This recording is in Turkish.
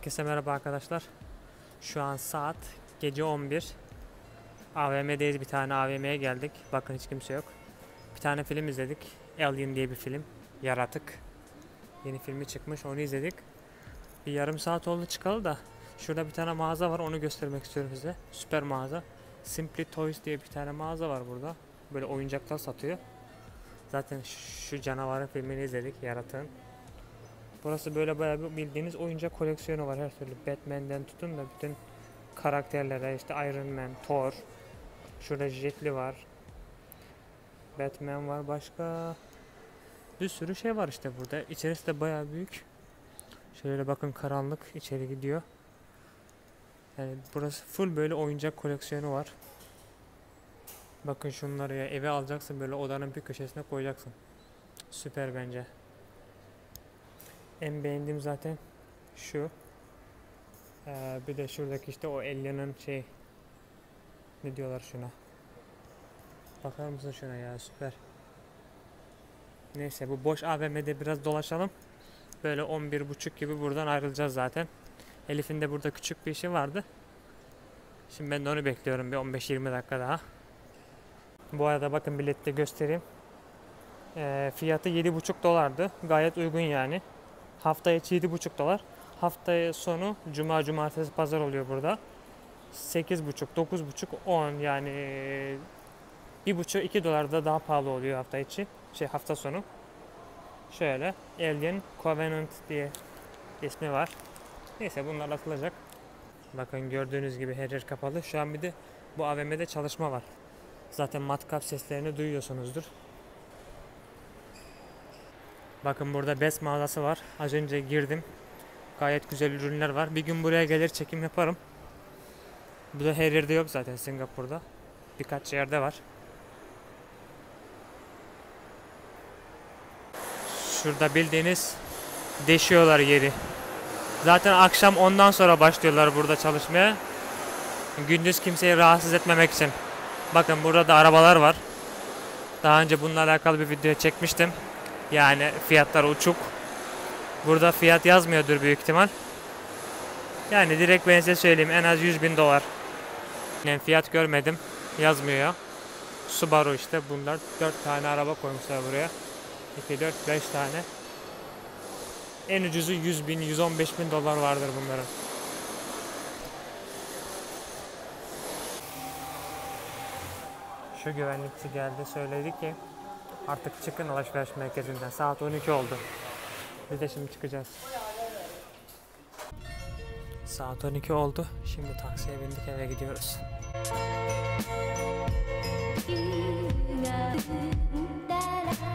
Herkese merhaba arkadaşlar. Şu an saat gece 11. AVM'deyiz bir tane AVM'ye geldik. Bakın hiç kimse yok. Bir tane film izledik. Alien diye bir film. Yaratık. Yeni filmi çıkmış onu izledik. Bir yarım saat oldu çıkalı da. Şurada bir tane mağaza var onu göstermek istiyorum size. Süper mağaza. Simply Toys diye bir tane mağaza var burada. Böyle oyuncaklar satıyor. Zaten şu canavarın filmini izledik. Yaratığın. Burası böyle bayağı bir bildiğiniz oyuncak koleksiyonu var her türlü. Batman'den tutun da bütün karakterlere işte Iron Man, Thor. Şurada Jetli var. Batman var başka. Bir sürü şey var işte burada. İçerisi de bayağı büyük. Şöyle bakın karanlık içeri gidiyor. Yani burası full böyle oyuncak koleksiyonu var. Bakın şunları ya eve alacaksın böyle odanın bir köşesine koyacaksın. Süper bence. En beğendiğim zaten şu. Ee, bir de şuradaki işte o Alien'ın şey ne diyorlar şuna. Bakar mısın şuna ya süper. Neyse bu boş AVM'de biraz dolaşalım. Böyle 11.30 gibi buradan ayrılacağız zaten. Elif'in de burada küçük bir işi vardı. Şimdi ben de onu bekliyorum bir 15-20 dakika daha. Bu arada bakın bilette göstereyim. Ee, fiyatı 7,5 dolardı. Gayet uygun yani. Hafta içi 7,5 dolar. Hafta sonu cuma, cumartesi, pazar oluyor burada. 8,5, 9,5, 10 yani 1,5 2 dolar da daha pahalı oluyor hafta içi. Şey hafta sonu. Şöyle Alien Covenant diye ismi var. Neyse bunlar atılacak. Bakın gördüğünüz gibi her yer kapalı. Şu an bir de bu AVM'de çalışma var. Zaten matkap seslerini duyuyorsunuzdur. Bakın burada Best mağazası var. Az önce girdim. Gayet güzel ürünler var. Bir gün buraya gelir çekim yaparım. Bu da her yerde yok zaten Singapur'da. Birkaç yerde var. Şurada bildiğiniz deşiyorlar yeri. Zaten akşam ondan sonra başlıyorlar burada çalışmaya. Gündüz kimseyi rahatsız etmemek için. Bakın burada da arabalar var. Daha önce bununla alakalı bir video çekmiştim. Yani fiyatlar uçuk. Burada fiyat yazmıyordur büyük ihtimal. Yani direkt ben size söyleyeyim en az 100 bin dolar. Yani fiyat görmedim. Yazmıyor. Subaru işte bunlar 4 tane araba koymuşlar buraya. 2, 4, 5 tane. En ucuzu 100 bin, 115 bin dolar vardır bunların. Şu güvenlikçi geldi söyledi ki artık çıkın alışveriş merkezinden. Saat 12 oldu. Biz de şimdi çıkacağız. Saat 12 oldu. Şimdi taksiye bindik eve gidiyoruz.